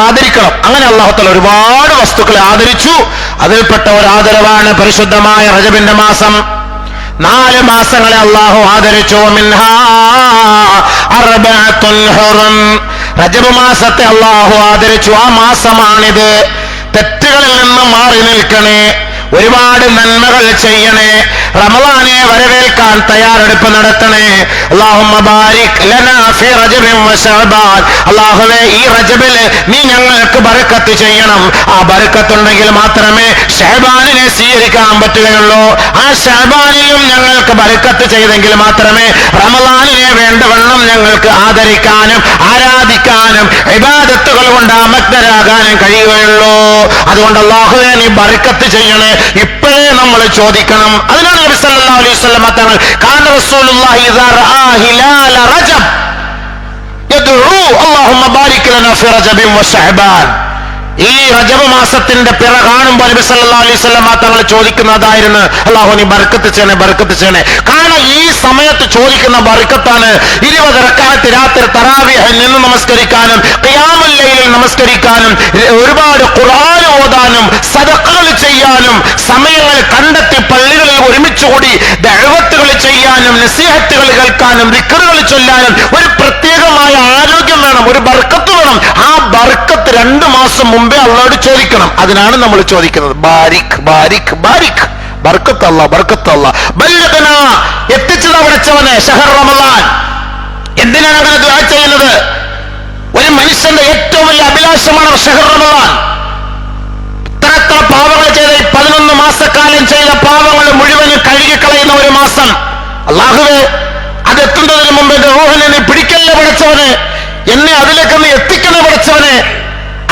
ആദരിക്കണം. അങ്ങനെ അള്ളാഹുത്തല ഒരുപാട് വസ്തുക്കളെ ആദരിച്ചു. അതിൽപ്പെട്ട ഒരു ആദരവാണ് പരിശുദ്ധമായ റജബിന്റെ മാസം. നാല് മാസങ്ങളെ അള്ളാഹു ആദരിച്ചു. മിൻഹാ. റജബ് മാസത്തെ അള്ളാഹു ആദരിച്ചു. ആ മാസമാണിത്. തെറ്റുകളിൽ നിന്ന് മാറി നിൽക്കണേ. ഒരുപാട് നന്മകൾ ചെയ്യണേ. റമളാനെ വരവേൽക്കാൻ തയ്യാറെടുപ്പ് നടത്തണേ. അള്ളാഹു ഈ റജബിൽ നീ ഞങ്ങൾക്ക് ബർക്കത്ത് ചെയ്യണം. ആ ബർക്കത്തുണ്ടെങ്കിൽ മാത്രമേ ഷഹബാനിനെ സ്വീകരിക്കാൻ പറ്റുകയുള്ളൂ. ആ ഷഹബാനിലും ഞങ്ങൾക്ക് ബർക്കത്ത് ചെയ്തെങ്കിൽ മാത്രമേ റമളാനിനെ വേണ്ടവണ്ണം ഞങ്ങൾക്ക് ആദരിക്കാനും ആരാധിക്കാനും ഇബാദത്തുകൾ കൊണ്ട് അമഗ്നരാകാനും കഴിയുകയുള്ളൂ. അതുകൊണ്ട് അള്ളാഹുവെ നീ ബർക്കത്ത് ചെയ്യണേ. ഇപ്പോഴേ നമ്മൾ ചോദിക്കണം. അതിനാണ് നബി സല്ലല്ലാഹു അലൈഹി വസല്ലം തങ്ങൾ കാന റസൂലുള്ളാഹി ഇദാ റആ ഹിലാല റജബ് യദ്ഉ അല്ലാഹുമ്മ ബാരിക് ലനാ ഫി റജബിൻ വ ശഅബാൻ ഈ റജബ് മാസത്തിന്റെ പിറ കാണുമ്പോൾ നബി സല്ലല്ലാഹു അലൈഹി വസല്ലം തങ്ങൾ ചോദിക്കുന്നതായിരുന്നു അള്ളാഹു നീ ബർക്കത്ത് ചെയ്യണേ ബർക്കത്ത് ചെയ്യണേ. കാരണം ഈ സമയത്ത് ചോദിക്കുന്ന ബർക്കത്താണ് ഇരുപത് ഇറക്കാലത്ത് രാത്രി തറാവിഹ നിന്ന് നമസ്കരിക്കാനും ഖിയാമുൽ ലൈലിൽ നമസ്കരിക്കാനും ഒരുപാട് ഖുർആൻ ഓതാനും സദക്കുകൾ ചെയ്യാനും സമയങ്ങൾ കണ്ടെത്തി പള്ളികളിൽ ഒരുമിച്ചുകൂടി കൂടി ദഅവത്തുകൾ ചെയ്യാനും നസീഹത്തുകൾ കേൾക്കാനും റിക്കറുകൾ ചൊല്ലാനും ഒരു പ്രത്യേകമായ ആരോഗ്യം വേണം. മാസം മുമ്പേ അള്ളോട് ചോദിക്കണം. അതിനാണ് നമ്മൾ ചോദിക്കുന്നത്. ബാരിക് ബാരിക് ബാരിക്. ബർക്കത്തല്ല ബർക്കത്തല്ല. ബല്ലതന എത്തിച്ചത് വിളിച്ചവനെ ഷഹർ റമദാൻ. എന്തിനാണ് അങ്ങനെ ദുആ ചെയ്യുന്നത്? ഒരു മനുഷ്യന്റെ ഏറ്റവും വലിയ അഭിലാഷമാണ് ഷഹർ റമദാൻ. ഇത്ര എത്ര പാവങ്ങൾ ചെയ്ത പതിനൊന്ന് മാസക്കാലം ചെയ്ത പാവങ്ങൾ മുഴുവനും കഴുകിക്കളയുന്ന ഒരു മാസം. അള്ളാഹുവേ അത് എത്തുന്നതിന് മുമ്പ് എന്റെ റോഹനെ പിടിക്കല്ലേ പഠിച്ചവന്? എന്നെ അതിലേക്ക് എത്തിക്കണേ പഠിച്ചവനെ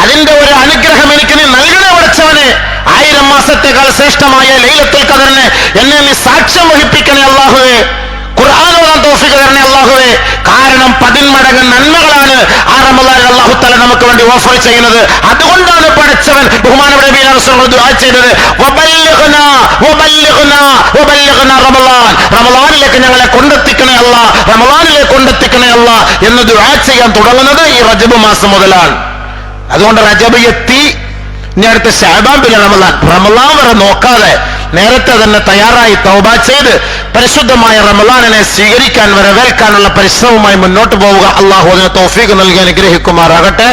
അതിന്റെ ഒരു അനുഗ്രഹം എനിക്ക് നീ നൽകണേ പഠിച്ചവനെ ആയിരം മാസത്തേക്കാൾ ശ്രേഷ്ഠമായ ലൈലത്തുൽ ഖദറിനെ എന്നെ നീ സാക്ഷ്യം വഹിപ്പിക്കണേ അള്ളാഹുവേ ഖുർആാനോളം തോഫിക്ക് തരണേ അള്ളാഹുവേ കാരണം പതിന്മടങ്ങ് നന്മകളാണ് ആ റമദാൻ അള്ളാഹു തല നമുക്ക് വേണ്ടി ഓഫർ ചെയ്യുന്നത്. അതുകൊണ്ടാണ് പഠിച്ചവൻ ബഹുമാനവിടെ ചെയ്തത്. റമളാനിലേക്ക് ഞങ്ങളെ കൊണ്ടെത്തിക്കണേ അല്ല റമളാനിലേക്ക് കൊണ്ടെത്തിക്കണേ അല്ല എന്ന് ദുആ ചെയ്യാൻ തുടങ്ങുന്നത് ഈ റജബ് മാസം മുതലാണ്. അതുകൊണ്ട് റജബ് എത്തി ഇനി അടുത്ത ഷാബാൻ പിന്നെ റമലാൻ റമലാൻ വരെ നോക്കാതെ നേരത്തെ തന്നെ തയ്യാറായി തൗബ ചെയ്ത് പരിശുദ്ധമായ റമലാനിനെ സ്വീകരിക്കാൻ വരവേൽക്കാനുള്ള പരിശ്രമവുമായി മുന്നോട്ട് പോവുക. അള്ളാഹു അതിന് തൗഫീഖ് നൽകി അനുഗ്രഹിക്കുമാറാകട്ടെ.